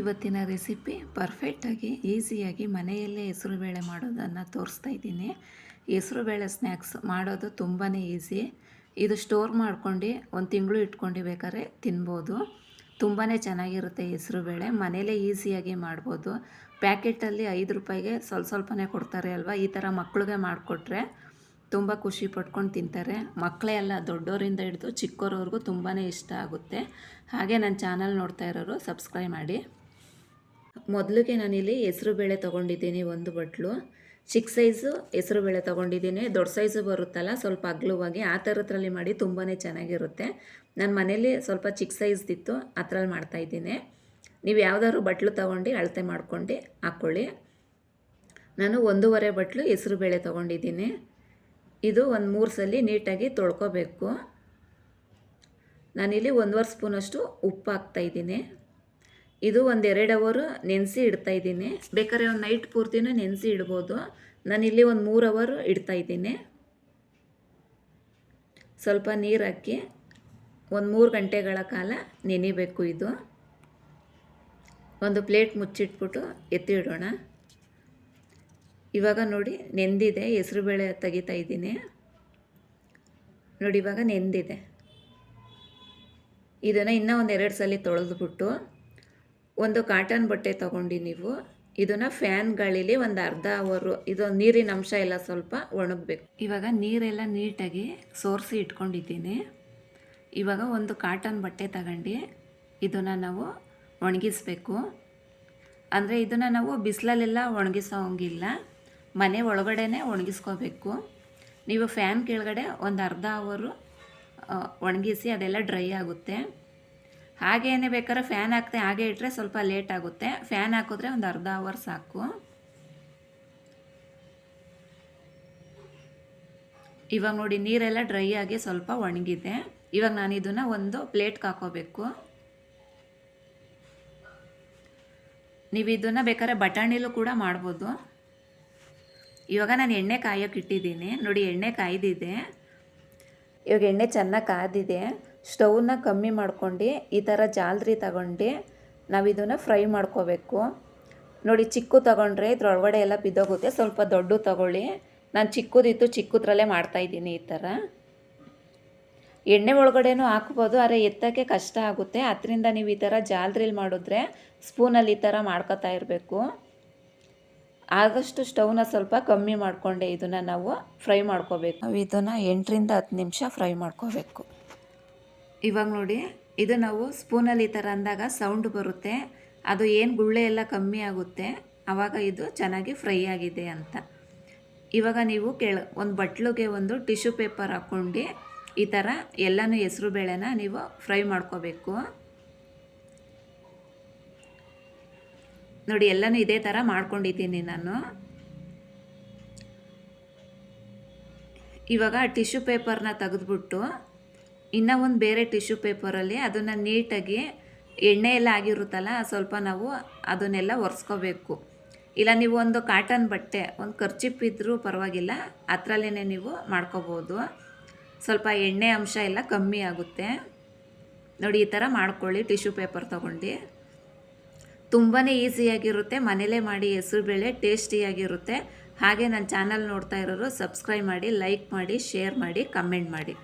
ಇವತ್ತಿನ ರೆಸಿಪಿ ಪರ್ಫೆಕ್ಟಾಗಿ, ಈಸಿಯಾಗಿ ಮನೆಯಲ್ಲೇ ಹೆಸರುಬೇಳೆ ಮಾಡೋದನ್ನು ತೋರಿಸ್ತಾ ಇದ್ದೀನಿ. ಹೆಸರುಬೇಳೆ ಸ್ನ್ಯಾಕ್ಸ್ ಮಾಡೋದು ತುಂಬಾ ಈಸಿ. ಇದು ಸ್ಟೋರ್ ಮಾಡ್ಕೊಂಡು ಒಂದು ತಿಂಗಳು ಇಟ್ಕೊಂಡು ಬೇಕಾದ್ರೆ ತಿನ್ಬೋದು. ತುಂಬಾ ಚೆನ್ನಾಗಿರುತ್ತೆ ಹೆಸರುಬೇಳೆ ಮನೆಯಲ್ಲೇ ಈಸಿಯಾಗಿ ಮಾಡ್ಬೋದು. ಪ್ಯಾಕೆಟಲ್ಲಿ ಐದು ರೂಪಾಯಿಗೆ ಸ್ವಲ್ಪ ಸ್ವಲ್ಪನೇ ಕೊಡ್ತಾರೆ ಅಲ್ವಾ? ಈ ಥರ ಮಕ್ಕಳಿಗೆ ಮಾಡಿಕೊಟ್ರೆ ತುಂಬ ಖುಷಿ ಪಟ್ಕೊಂಡು ತಿಂತಾರೆ. ಮಕ್ಕಳೇ ಅಲ್ಲ ದೊಡ್ಡವರಿಂದ ಹಿಡಿದು ಚಿಕ್ಕವರವ್ರಿಗೂ ತುಂಬಾ ಇಷ್ಟ ಆಗುತ್ತೆ. ಹಾಗೆ ನನ್ನ ಚಾನಲ್ ನೋಡ್ತಾ ಇರೋರು ಸಬ್ಸ್ಕ್ರೈಬ್ ಮಾಡಿ. ಮೊದಲಿಗೆ ನಾನಿಲ್ಲಿ ಹೆಸರುಬೇಳೆ ತೊಗೊಂಡಿದ್ದೀನಿ ಒಂದು ಬಟ್ಲು. ಚಿಕ್ಕ ಸೈಜು ಹೆಸರುಬೇಳೆ ತೊಗೊಂಡಿದ್ದೀನಿ. ದೊಡ್ಡ ಸೈಜು ಬರುತ್ತಲ್ಲ, ಸ್ವಲ್ಪ ಅಗ್ಲವಾಗಿ. ಆ ಥರದ್ರಲ್ಲಿ ಮಾಡಿ ತುಂಬಾ ಚೆನ್ನಾಗಿರುತ್ತೆ. ನಾನು ಮನೇಲಿ ಸ್ವಲ್ಪ ಚಿಕ್ಕ ಸೈಜ್ದಿತ್ತು ಥರಲ್ಲಿ ಮಾಡ್ತಾಯಿದ್ದೀನಿ ನೀವು ಯಾವ್ದಾದ್ರು ಬಟ್ಲು ತೊಗೊಂಡು, ಅಳತೆ ಮಾಡ್ಕೊಂಡು ಹಾಕ್ಕೊಳ್ಳಿ ನಾನು ಒಂದೂವರೆ ಬಟ್ಲು ಹೆಸರುಬೇಳೆ ತೊಗೊಂಡಿದ್ದೀನಿ. ಇದು ಒಂದು ಮೂರು ಸಲ ನೀಟಾಗಿ ತೊಳ್ಕೊಬೇಕು. ನಾನಿಲ್ಲಿ ಒಂದುವರೆ ಸ್ಪೂನಷ್ಟು ಉಪ್ಪು ಹಾಕ್ತಾಯಿದ್ದೀನಿ ಇದು ಒಂದು ಎರಡು ಅವರು ನೆನೆಸಿ ಇಡ್ತಾಯಿದ್ದೀನಿ ಬೇಕಾದ್ರೆ ಒಂದು ನೈಟ್ ಪೂರ್ತಿನೂ ನೆನೆಸಿ ಇಡ್ಬೋದು. ನಾನಿಲ್ಲಿ ಒಂದು ಮೂರು ಅವರು ಇಡ್ತಾಯಿದ್ದೀನಿ ಸ್ವಲ್ಪ ನೀರು ಹಾಕಿ ಒಂದು ಮೂರು ಗಂಟೆಗಳ ಕಾಲ ನೆನಿಬೇಕು ಇದು. ಒಂದು ಪ್ಲೇಟ್ ಮುಚ್ಚಿಟ್ಬಿಟ್ಟು ಎತ್ತಿ ಇಡೋಣ. ಇವಾಗ ನೋಡಿ ನೆಂದಿದೆ ಹೆಸರುಬೇಳೆ ತೆಗಿತಾ ಇದ್ದೀನಿ. ನೋಡಿ ಇವಾಗ ನೆಂದಿದೆ. ಇದನ್ನು ಇನ್ನೂ ಒಂದು ಎರಡು ಸಲ ತೊಳೆದ್ಬಿಟ್ಟು ಒಂದು ಕಾಟನ್ ಬಟ್ಟೆ ತಗೊಂಡು ನೀವು, ಇದನ್ನು ಫ್ಯಾನ್ ಗಾಳಿಲಿ ಒಂದು ಅರ್ಧ ಅವರು, ಇದು ನೀರಿನ ಅಂಶ ಎಲ್ಲ ಸ್ವಲ್ಪ ಒಣಗಬೇಕು. ಇವಾಗ ನೀರೆಲ್ಲ ನೀಟಾಗಿ ಸೋರಿಸಿ ಇಟ್ಕೊಂಡಿದ್ದೀನಿ. ಇವಾಗ ಒಂದು ಕಾಟನ್ ಬಟ್ಟೆ ತಗೊಂಡು ಇದನ್ನು ನಾವು ಒಣಗಿಸ್ಬೇಕು. ಅಂದರೆ ಇದನ್ನು ನಾವು ಬಿಸಿಲಲ್ಲೆಲ್ಲ ಒಣಗಿಸೋ ಹಂಗಿಲ್ಲ ಮನೆ ಒಳಗಡೆನೇ ಒಣಗಿಸ್ಕೋಬೇಕು. ನೀವು ಫ್ಯಾನ್ ಕೆಳಗಡೆ ಒಂದು ಅರ್ಧ ಅವರು ಒಣಗಿಸಿ ಅದೆಲ್ಲ ಡ್ರೈ ಆಗುತ್ತೆ. ಹಾಗೇನೆ ಬೇಕಾದ್ರೆ ಫ್ಯಾನ್ ಹಾಕ್ತೆ ಹಾಗೆ ಇಟ್ಟರೆ ಸ್ವಲ್ಪ ಲೇಟ್ ಆಗುತ್ತೆ. ಫ್ಯಾನ್ ಹಾಕಿದ್ರೆ ಒಂದು ಅರ್ಧ ಅವರ್ ಸಾಕು. ಇವಾಗ ನೋಡಿ ನೀರೆಲ್ಲ ಡ್ರೈ ಆಗಿ ಸ್ವಲ್ಪ ಒಣಗಿದೆ. ಇವಾಗ ನಾನು ಇದನ್ನು ಒಂದು ಪ್ಲೇಟ್ಗೆ ಹಾಕೋಬೇಕು. ನೀವು ಇದನ್ನು ಬೇಕಾದ್ರೆ ಬಟಾಣಿಲೂ ಕೂಡ ಮಾಡ್ಬೋದು. ಇವಾಗ ನಾನು ಎಣ್ಣೆ ಕಾಯೋಕೆ ಇಟ್ಟಿದ್ದೀನಿ. ನೋಡಿ ಎಣ್ಣೆ ಕಾಯ್ದಿದೆ. ಇವಾಗ ಎಣ್ಣೆ ಚೆನ್ನಾಗಿ ಕಾದಿದೆ ಸ್ಟೌನ್ನ ಕಮ್ಮಿ ಮಾಡ್ಕೊಂಡು ಈ ಥರ ಜಾಲ್ರಿ ತಗೊಂಡು ನಾವು ಇದನ್ನು ಫ್ರೈ ಮಾಡ್ಕೋಬೇಕು. ನೋಡಿ, ಚಿಕ್ಕು ತಗೊಂಡ್ರೆ ಇದ್ರೊಳಗಡೆ ಎಲ್ಲ ಬಿದ್ದೋಗುತ್ತೆ. ಸ್ವಲ್ಪ ದೊಡ್ಡ ತಗೊಳ್ಳಿ. ನಾನು ಚಿಕ್ಕದಿತ್ತು, ಚಿಕ್ಕದ್ರಲ್ಲೇ ಮಾಡ್ತಾಯಿದ್ದೀನಿ ಈ ಥರ. ಎಣ್ಣೆ ಒಳಗಡೆನೂ ಹಾಕ್ಬೋದು, ಆದರೆ ಎತ್ತಕ್ಕೆ ಕಷ್ಟ ಆಗುತ್ತೆ. ಅದರಿಂದ ನೀವು ಈ ಥರ ಜಾಲ್ರಿಲಿ ಮಾಡಿದ್ರೆ ಸ್ಪೂನಲ್ಲಿ ಈ ಥರ ಮಾಡ್ಕೊತಾ ಇರಬೇಕು. ಆದಷ್ಟು ಸ್ಟೌವ್ನ ಸ್ವಲ್ಪ ಕಮ್ಮಿ ಮಾಡಿಕೊಂಡೆ ಇದನ್ನು ನಾವು ಫ್ರೈ ಮಾಡ್ಕೋಬೇಕು. ನಾವು ಇದನ್ನು ಎಂಟರಿಂದ ಹತ್ತು ನಿಮಿಷ ಫ್ರೈ ಮಾಡ್ಕೋಬೇಕು. ಇವಾಗ ನೋಡಿ, ಇದು ನಾವು ಸ್ಪೂನಲ್ಲಿ ಈ ಥರ ಅಂದಾಗ ಸೌಂಡ್ ಬರುತ್ತೆ. ಅದು ಏನು ಗುಳ್ಳೆ ಎಲ್ಲ ಕಮ್ಮಿ ಆಗುತ್ತೆ. ಆವಾಗ ಇದು ಚೆನ್ನಾಗಿ ಫ್ರೈ ಆಗಿದೆ ಅಂತ. ಇವಾಗ ನೀವು ಕೆಳ, ಒಂದು ಬಟ್ಲಿಗೆ ಒಂದು ಟಿಶ್ಯೂ ಪೇಪರ್ ಹಾಕ್ಕೊಂಡು ಈ ಥರ ಎಲ್ಲನೂ ಹೆಸರು ಬೇಳೆನ ನೀವು ಫ್ರೈ ಮಾಡ್ಕೋಬೇಕು. ನೋಡಿ, ಎಲ್ಲನೂ ಇದೇ ಥರ ಮಾಡ್ಕೊಂಡಿದ್ದೀನಿ ನಾನು. ಇವಾಗ ಟಿಶ್ಯೂ ಪೇಪರ್ನ ತೆಗೆದ್ಬಿಟ್ಟು ಇನ್ನೂ ಒಂದು ಬೇರೆ ಟಿಶ್ಯೂ ಪೇಪರಲ್ಲಿ ಅದನ್ನು ನೀಟಾಗಿ ಎಣ್ಣೆ ಎಲ್ಲ ಆಗಿರುತ್ತಲ್ಲ, ಸ್ವಲ್ಪ ನಾವು ಅದನ್ನೆಲ್ಲ ಒರೆಸ್ಕೋಬೇಕು. ಇಲ್ಲ, ನೀವು ಒಂದು ಕಾಟನ್ ಬಟ್ಟೆ, ಒಂದು ಖರ್ಚಿಪ್ ಇದ್ದರೂ ಪರವಾಗಿಲ್ಲ ಅದರಲ್ಲೇ ನೀವು ಮಾಡ್ಕೋಬೋದು. ಸ್ವಲ್ಪ ಎಣ್ಣೆ ಅಂಶ ಎಲ್ಲ ಕಮ್ಮಿ ಆಗುತ್ತೆ. ನೋಡಿ, ಈ ಥರ ಮಾಡ್ಕೊಳ್ಳಿ, ಟಿಶ್ಯೂ ಪೇಪರ್ ತೊಗೊಂಡು. ತುಂಬಾ ಈಸಿಯಾಗಿರುತ್ತೆ ಮನೇಲೇ ಮಾಡಿ ಹೆಸರುಬೇಳೆ ಟೇಸ್ಟಿಯಾಗಿರುತ್ತೆ ಹಾಗೆ ನನ್ನ ಚಾನಲ್ ನೋಡ್ತಾ ಇರೋರು ಸಬ್ಸ್ಕ್ರೈಬ್ ಮಾಡಿ ಲೈಕ್ ಮಾಡಿ ಶೇರ್ ಮಾಡಿ ಕಮೆಂಟ್ ಮಾಡಿ.